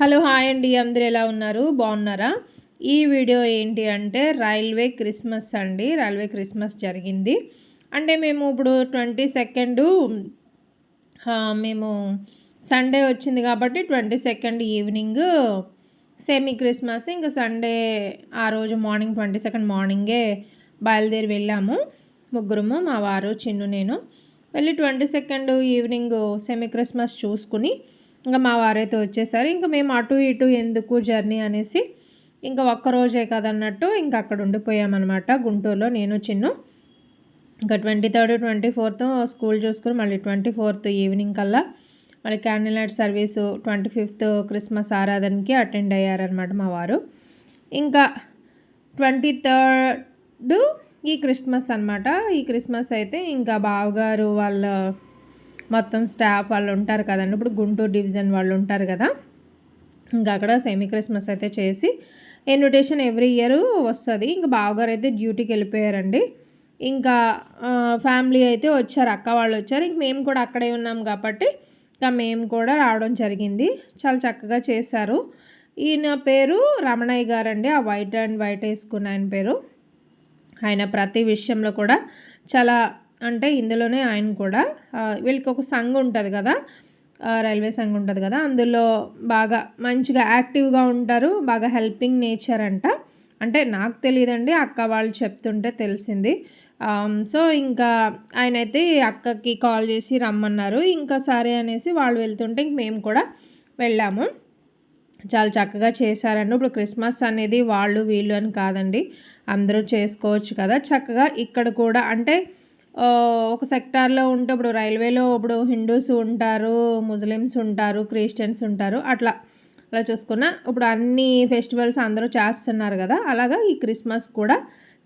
Hello hi అండి. అందరు ఎలా ఉన్నారు? బాగున్నారా? ఈ వీడియో ఏంటి అంటే రైల్వే క్రిస్మస్ అండి. రైల్వే క్రిస్మస్ జరిగింది. అంటే మేము ఇప్పుడు ట్వంటీ సెకండు మేము సండే వచ్చింది కాబట్టి twenty second evening semi Christmas ఇంకా సండే ఆ రోజు మార్నింగ్ ట్వంటీ సెకండ్ మార్నింగే బయలుదేరి వెళ్ళాము. ముగ్గురము మా వారు చిన్ను నేను వెళ్ళి twenty second evening semi Christmas చూసుకుని ఇంకా మా వారైతే వచ్చేసారు. ఇంకా మేము అటు ఇటు ఎందుకు జర్నీ అనేసి ఇంకా ఒక్కరోజే కదన్నట్టు ఇంకా అక్కడ ఉండిపోయామన్నమాట. గుంటూరులో నేను చిన్ను. ఇంకా twenty third twenty fourth school చూసుకుని మళ్ళీ ట్వంటీ ఫోర్త్ ఈవినింగ్ కల్లా మళ్ళీ candle light service twenty fifth Christmas ఆరాధనకి అటెండ్ అయ్యారనమాట మా వారు. ఇంకా ట్వంటీ థర్డ్ ఈ క్రిస్మస్ అనమాట ఈ క్రిస్మస్ అయితే ఇంకా బావగారు వాళ్ళ మొత్తం స్టాఫ్ వాళ్ళు ఉంటారు కదండి. ఇప్పుడు గుంటూరు డివిజన్ వాళ్ళు ఉంటారు కదా. ఇంకా అక్కడ సెమీ క్రిస్మస్ అయితే చేసి ఇన్విటేషన్ ఎవ్రీ ఇయర్ వస్తుంది. ఇంకా బావగారు అయితే డ్యూటీకి వెళ్ళిపోయారండి. ఇంకా ఫ్యామిలీ అయితే వచ్చారు. అక్క వాళ్ళు వచ్చారు. ఇంక మేము కూడా అక్కడే ఉన్నాం కాబట్టి ఇంకా మేము కూడా రావడం జరిగింది. చాలా చక్కగా చేశారు. ఈయన పేరు రమణయ్య గారండి. ఆ వైట్ అండ్ వైట్ వేసుకున్న ఆయన పేరు. ఆయన ప్రతి విషయంలో కూడా చాలా అంటే ఇందులోనే ఆయన కూడా వీళ్ళకి ఒక సంఘ్ ఉంటుంది కదా రైల్వే సంఘ్ ఉంటుంది కదా అందులో బాగా మంచిగా యాక్టివ్గా ఉంటారు బాగా హెల్పింగ్ నేచర్ అంట. అంటే నాకు తెలియదండి అక్క వాళ్ళు చెప్తుంటే తెలిసింది. సో ఇంకా ఆయన అయితే అక్కకి కాల్ చేసి రమ్మన్నారు. ఇంకా సరే అనేసి వాళ్ళు వెళ్తుంటే ఇంక మేము కూడా వెళ్ళాము. చాలా చక్కగా చేశారండి. ఇప్పుడు క్రిస్మస్ అనేది వాళ్ళు వీళ్ళు అని కాదండి అందరూ చేసుకోవచ్చు కదా. చక్కగా ఇక్కడ కూడా అంటే ఒక సెక్టార్లో ఉంటే ఇప్పుడు రైల్వేలో ఇప్పుడు హిందూస్ ఉంటారు ముస్లిమ్స్ ఉంటారు క్రిస్టియన్స్ ఉంటారు అట్లా. అలా చూసుకున్న ఇప్పుడు అన్ని ఫెస్టివల్స్ అందరూ చేస్తున్నారు కదా అలాగా ఈ క్రిస్మస్ కూడా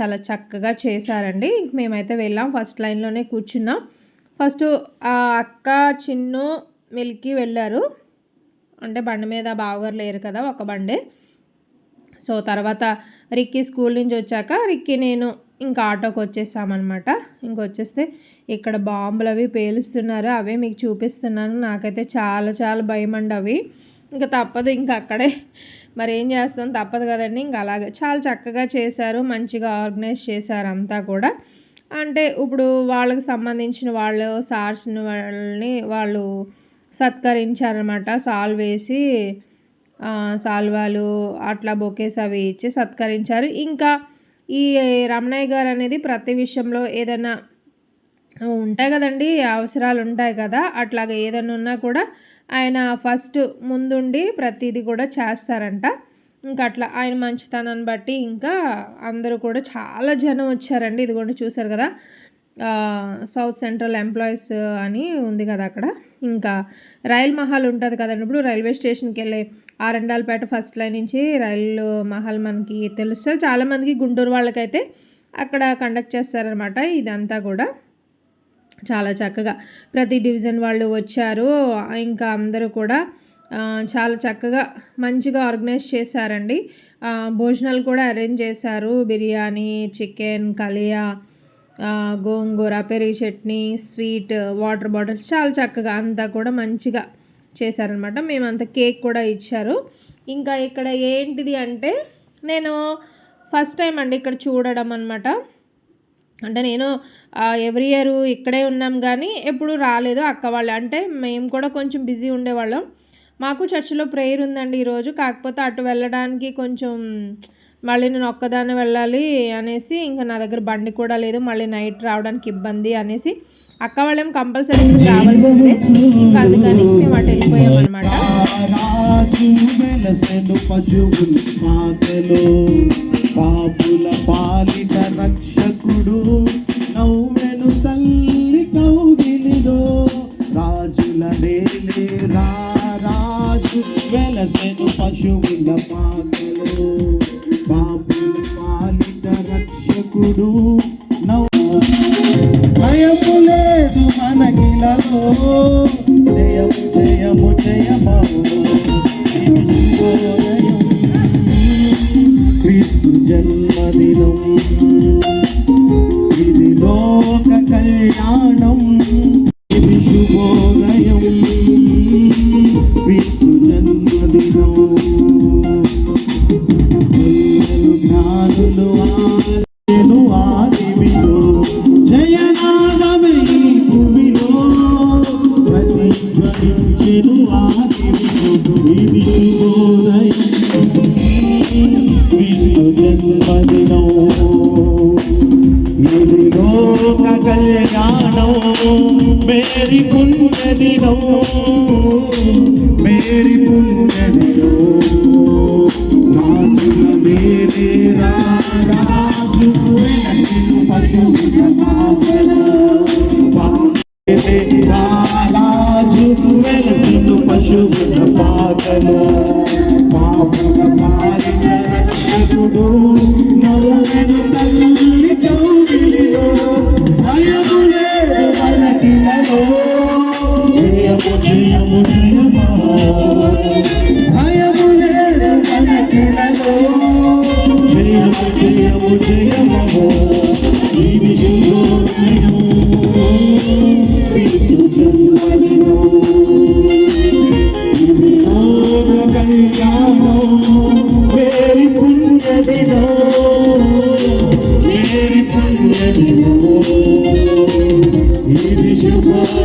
చాలా చక్కగా చేశారండి. మేమైతే వెళ్ళాం ఫస్ట్ లైన్లోనే కూర్చున్నాం. ఫస్ట్ ఆ అక్క చిన్ను మిల్కి వెళ్ళారు. అంటే బండి మీద బావగారు లేరు కదా ఒక బండే. సో తర్వాత రిక్కీ స్కూల్ నుంచి వచ్చాక రిక్కీ నేను ఇంకా ఆటోకి వచ్చేసామన్నమాట. ఇంకొచ్చేస్తే ఇక్కడ బాంబులు అవి పేలుస్తున్నారు. అవే మీకు చూపిస్తున్నాను. నాకైతే చాలా చాలా భయం అండి అవి. ఇంకా తప్పదు ఇంకా అక్కడే మరి ఏం చేస్తాం? తప్పదు కదండి. ఇంకా అలాగే చాలా చక్కగా చేశారు. మంచిగా ఆర్గనైజ్ చేశారు అంతా కూడా. అంటే ఇప్పుడు వాళ్ళకి సంబంధించిన వాళ్ళు సార్స్ని వాళ్ళని వాళ్ళు సత్కరించారనమాట సాల్వ్ వేసి సాల్వాలు అట్లా బొకేస్ అవి ఇచ్చి సత్కరించారు. ఇంకా ఈ రమణయ్య గారు అనేది ప్రతి విషయంలో ఏదైనా ఉంటాయి కదండి అవసరాలు ఉంటాయి కదా అట్లాగా ఏదైనా ఉన్నా కూడా ఆయన ఫస్ట్ ముందుండి ప్రతిదీ కూడా చేస్తారంట. ఇంకా అట్లా ఆయన మంచితనాన్ని బట్టి ఇంకా అందరూ కూడా చాలా జనం వచ్చారండి. ఇది కూడా చూసారు కదా సౌత్ సెంట్రల్ ఎంప్లాయీస్ అని ఉంది కదా అక్కడ. ఇంకా రైల్ మహల్ ఉంటుంది కదండి. ఇప్పుడు రైల్వే స్టేషన్కి వెళ్ళే ఆరండాలపేట ఫస్ట్ లైన్ నుంచి రైలు మహల్ మనకి తెలుస్తుంది. చాలామందికి గుంటూరు వాళ్ళకైతే అక్కడ కండక్ట్ చేస్తారనమాట ఇదంతా కూడా. చాలా చక్కగా ప్రతి డివిజన్ వాళ్ళు వచ్చారు. ఇంకా అందరూ కూడా చాలా చక్కగా మంచిగా ఆర్గనైజ్ చేశారండి. భోజనాలు కూడా అరేంజ్ చేశారు. బిర్యానీ చికెన్ కలియా గోంగూర పెరుగు చట్నీ స్వీట్ వాటర్ బాటిల్స్ చాలా చక్కగా అంతా కూడా మంచిగా చేశారనమాట. మేమంతా కేక్ కూడా ఇచ్చారు. ఇంకా ఇక్కడ ఏంటిది అంటే నేను ఫస్ట్ టైం అండి ఇక్కడ చూడడం అనమాట అంటే నేను ఎవ్రీ ఇయర్ ఇక్కడే ఉన్నాం కానీ ఎప్పుడు రాలేదు అక్క వాళ్ళు. అంటే మేము కూడా కొంచెం బిజీ ఉండేవాళ్ళం. మాకు చర్చిలో ప్రేయర్ ఉందండి ఈరోజు. కాకపోతే అటు వెళ్ళడానికి కొంచెం మళ్ళీ నేను ఒక్కదాన్ని వెళ్ళాలి అనేసి ఇంకా నా దగ్గర బండి కూడా లేదు. మళ్ళీ నైట్ రావడానికి ఇబ్బంది అనేసి అక్క వాళ్ళేం కంపల్సరీ రావాల్సిందే. ఇంకా అందుకని మేము అటు వెళ్ళిపోయామన్నమాట పాపుల పాలిట రక్షకుడు నవ్వెను క్రీస్తు జన్మదినం ఇది లోక కళ్యాణం. ఇది శుభోదయం. paixão de amar verão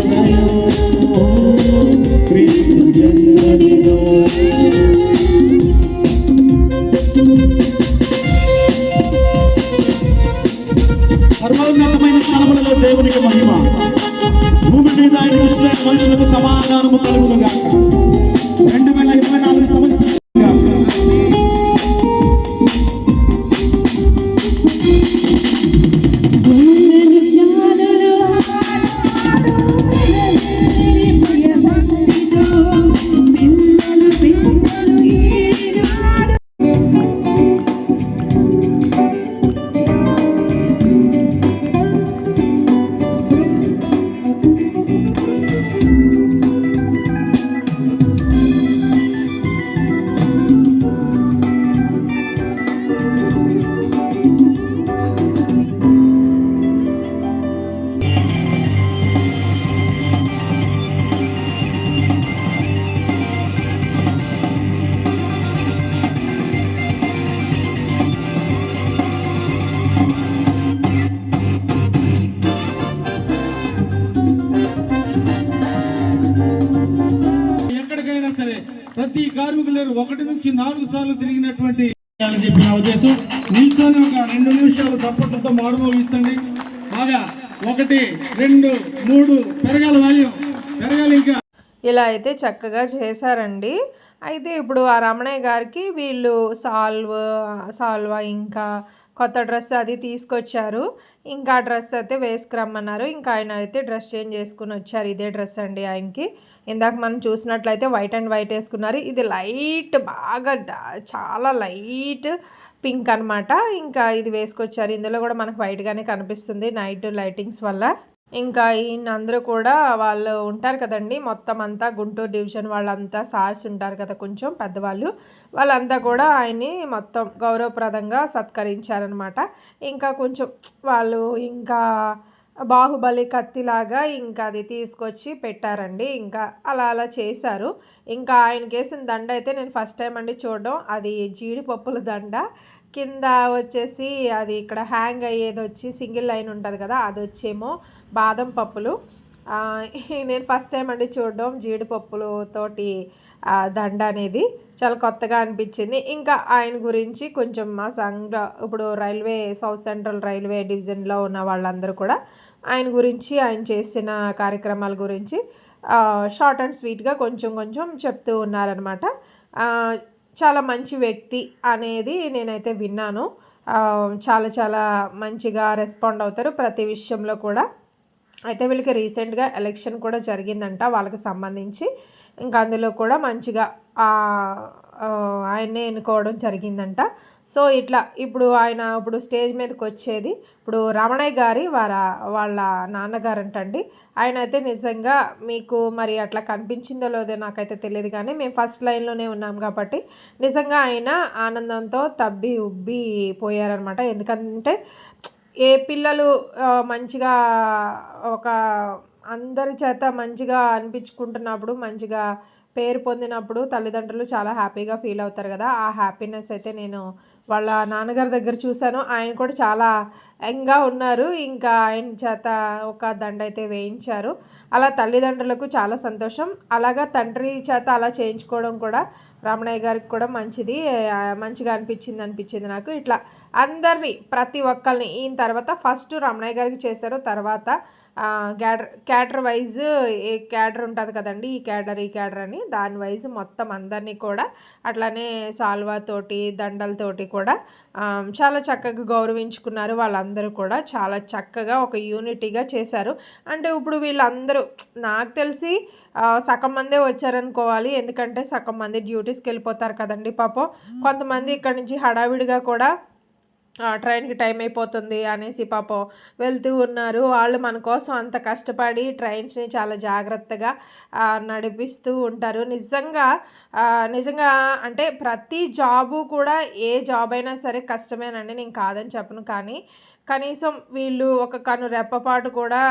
శుభోదయం కార్మికులు ఒకటి నుంచి నాలుగు సార్లు తిరిగినటువంటి అని చెప్పి నా ఉద్దేశం. నిల్చొని ఒక రెండు నిమిషాలు తప్పట్లతో మారుమోగించండి. బాగా ఒకటి రెండు మూడు పెరగాల వాల్యూమ్. పెరగాలి ఇంకా. ఇలా అయితే చక్కగా చేశారండి. అయితే ఇప్పుడు ఆ రమణయ్య గారికి వీళ్ళు సాల్వ్ సాల్వ ఇంకా కొత్త డ్రెస్ అది తీసుకొచ్చారు. ఇంకా డ్రెస్ అయితే వేసుకురమ్మన్నారు. ఇంకా ఆయన అయితే డ్రెస్ చేంజ్ చేసుకుని వచ్చారు. ఇదే డ్రెస్ అండి ఆయనకి. ఇందాక మనం చూసినట్లయితే వైట్ అండ్ వైట్ వేసుకున్నారు. ఇది లైట్ బాగా చాలా లైట్ పింక్ అన్నమాట. ఇంకా ఇది వేసుకొచ్చారు. ఇందులో కూడా మనకు వైట్గానే కనిపిస్తుంది నైట్ లైటింగ్స్ వల్ల. ఇంకా ఈయన అందరూ కూడా వాళ్ళు ఉంటారు కదండి. మొత్తం అంతా గుంటూరు డివిజన్ వాళ్ళంతా సార్స్ ఉంటారు కదా కొంచెం పెద్దవాళ్ళు. వాళ్ళంతా కూడా ఆయన్ని మొత్తం గౌరవప్రదంగా సత్కరించారనమాట ఇంకా కొంచెం వాళ్ళు ఇంకా బాహుబలి కత్తిలాగా ఇంకా అది తీసుకొచ్చి పెట్టారండి. ఇంకా అలా అలా చేశారు. ఇంకా ఆయనకి వేసిన దండ అయితే నేను ఫస్ట్ టైం అండి చూడడం. అది జీడిపప్పుల దండ. కింద వచ్చేసి అది ఇక్కడ హ్యాంగ్ అయ్యేది వచ్చి సింగిల్ లైన్ ఉంటుంది కదా అది వచ్చేమో బాదం పప్పులు. నేను ఫస్ట్ టైం అండి చూడడం జీడిపప్పులు తోటి ఆ, దండ అనేది. చాలా కొత్తగా అనిపించింది. ఇంకా ఆయన గురించి కొంచెం మా సంఘ ఇప్పుడు రైల్వే సౌత్ సెంట్రల్ రైల్వే డివిజన్లో ఉన్న వాళ్ళందరూ కూడా ఆయన గురించి ఆయన చేసిన కార్యక్రమాల గురించి షార్ట్ అండ్ స్వీట్గా కొంచెం కొంచెం చెప్తూ ఉన్నారనమాట చాలా మంచి వ్యక్తి అనేది నేనైతే విన్నాను. చాలా చాలా మంచిగా రెస్పాండ్ అవుతారు ప్రతి విషయంలో కూడా. అయితే వీళ్ళకి రీసెంట్గా ఎలక్షన్ కూడా జరిగిందంట వాళ్ళకి సంబంధించి. ఇంకా అందులో కూడా మంచిగా ఆయన్ని ఆయన్నే ఎన్నుకోవడం జరిగిందంట. సో ఇట్లా ఇప్పుడు ఆయన ఇప్పుడు స్టేజ్ మీదకి వచ్చేది ఇప్పుడు రమణయ్య గారి వార వాళ్ళ నాన్నగారంటండి. ఆయన అయితే నిజంగా మీకు మరి అట్లా కనిపించిందో లేదో నాకైతే తెలియదు కానీ మేము ఫస్ట్ లైన్లోనే ఉన్నాం కాబట్టి నిజంగా ఆయన ఆనందంతో తబ్బి ఉబ్బి పోయారనమాట ఎందుకంటే ఏ పిల్లలు మంచిగా ఒక అందరి చేత మంచిగా అనిపించుకుంటున్నప్పుడు మంచిగా పేరు పొందినప్పుడు తల్లిదండ్రులు చాలా హ్యాపీగా ఫీల్ అవుతారు కదా. ఆ హ్యాపీనెస్ అయితే నేను వాళ్ళ నాన్నగారి దగ్గర చూశాను. ఆయన కూడా చాలా యంగ్గా ఉన్నారు. ఇంకా ఆయన చేత ఒక దండ అయితే వేయించారు. అలా తల్లిదండ్రులకు చాలా సంతోషం. అలాగా తండ్రి చేత అలా చేయించుకోవడం కూడా రమణయ్య గారికి కూడా మంచిది. మంచిగా అనిపించింది అనిపించింది నాకు. ఇట్లా అందరినీ ప్రతి ఒక్కరిని ఈయన తర్వాత ఫస్ట్ రమణయ్య గారికి చేశారు. తర్వాత క్యాడర్ క్యాడర్ వైజ్ ఏ క్యాడర్ ఉంటుంది కదండి ఈ క్యాడర్ ఈ క్యాడర్ అని దాని వైజ్ మొత్తం అందరినీ కూడా అట్లానే సాల్వాతోటి దండలతోటి కూడా చాలా చక్కగా గౌరవించుకున్నారు వాళ్ళందరూ కూడా చాలా చక్కగా ఒక యూనిటీగా చేశారు. అంటే ఇప్పుడు వీళ్ళందరూ నాకు తెలిసి సగం మందే వచ్చారనుకోవాలి ఎందుకంటే సగం మంది డ్యూటీస్కి వెళ్ళిపోతారు కదండి పాపం. కొంతమంది ఇక్కడ నుంచి హడావిడిగా కూడా ట్రైన్కి టైం అయిపోతుంది అనేసి పాపం వెళ్తూ ఉన్నారు. వాళ్ళు మన కోసం అంత కష్టపడి ట్రైన్స్ని చాలా జాగ్రత్తగా నడిపిస్తూ ఉంటారు. నిజంగా నిజంగా అంటే ప్రతి జాబు కూడా ఏ జాబ్ అయినా సరే కష్టమేనండి. నేను కాదని చెప్పను. కానీ కనీసం వీళ్ళు ఒక కను రెప్పపాటు కూడా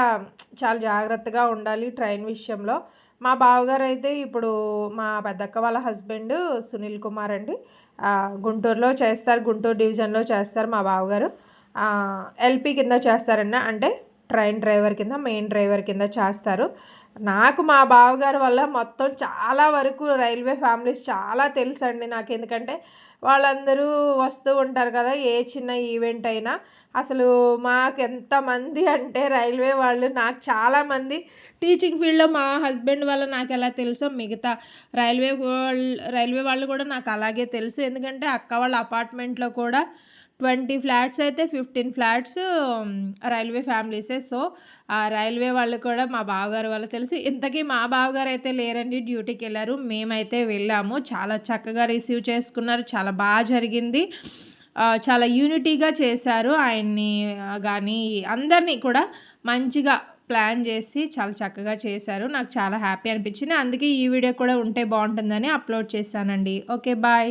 చాలా జాగ్రత్తగా ఉండాలి ట్రైన్ విషయంలో. మా బావగారు అయితే ఇప్పుడు మా పెద్దక్క వాళ్ళ హస్బెండ్ సునీల్ కుమార్ అండి. గుంటూరులో చేస్తారు గుంటూరు డివిజన్లో చేస్తారు మా బావగారు. ఎల్పి కింద చేస్తారన్న అంటే ట్రైన్ డ్రైవర్ కింద మెయిన్ డ్రైవర్ కింద చేస్తారు. నాకు మా బావగారు వల్ల మొత్తం చాలా వరకు రైల్వే ఫ్యామిలీస్ చాలా తెలుసండి నాకు. ఎందుకంటే వాళ్ళందరూ వస్తూ ఉంటారు కదా ఏ చిన్న ఈవెంట్ అయినా. అసలు మాకు ఎంతమంది అంటే రైల్వే వాళ్ళు నాకు చాలామంది. టీచింగ్ ఫీల్డ్లో మా హస్బెండ్ వల్ల నాకు ఎలా తెలుసో మిగతా రైల్వే వాళ్ళు రైల్వే వాళ్ళు కూడా నాకు అలాగే తెలుసు. ఎందుకంటే అక్క వాళ్ళ అపార్ట్మెంట్లో కూడా ట్వంటీ ఫ్లాట్స్ అయితే ఫిఫ్టీన్ ఫ్లాట్స్ రైల్వే ఫ్యామిలీసే. సో ఆ రైల్వే వాళ్ళు కూడా మా బావగారు వాళ్ళు తెలిసి ఇంతకీ మా బావగారు అయితే లేరండి డ్యూటీకి వెళ్ళారు. మేమైతే వెళ్ళాము. చాలా చక్కగా రిసీవ్ చేసుకున్నారు. చాలా బాగా జరిగింది. చాలా యూనిటీగా చేశారు. ఆయన్ని కానీ అందరినీ కూడా మంచిగా ప్లాన్ చేసి చాలా చక్కగా చేశారు. నాకు చాలా హ్యాపీ అనిపించింది. అందుకే ఈ వీడియో కూడా ఉంటే బాగుంటుందని అప్లోడ్ చేశానండి. Okay bye.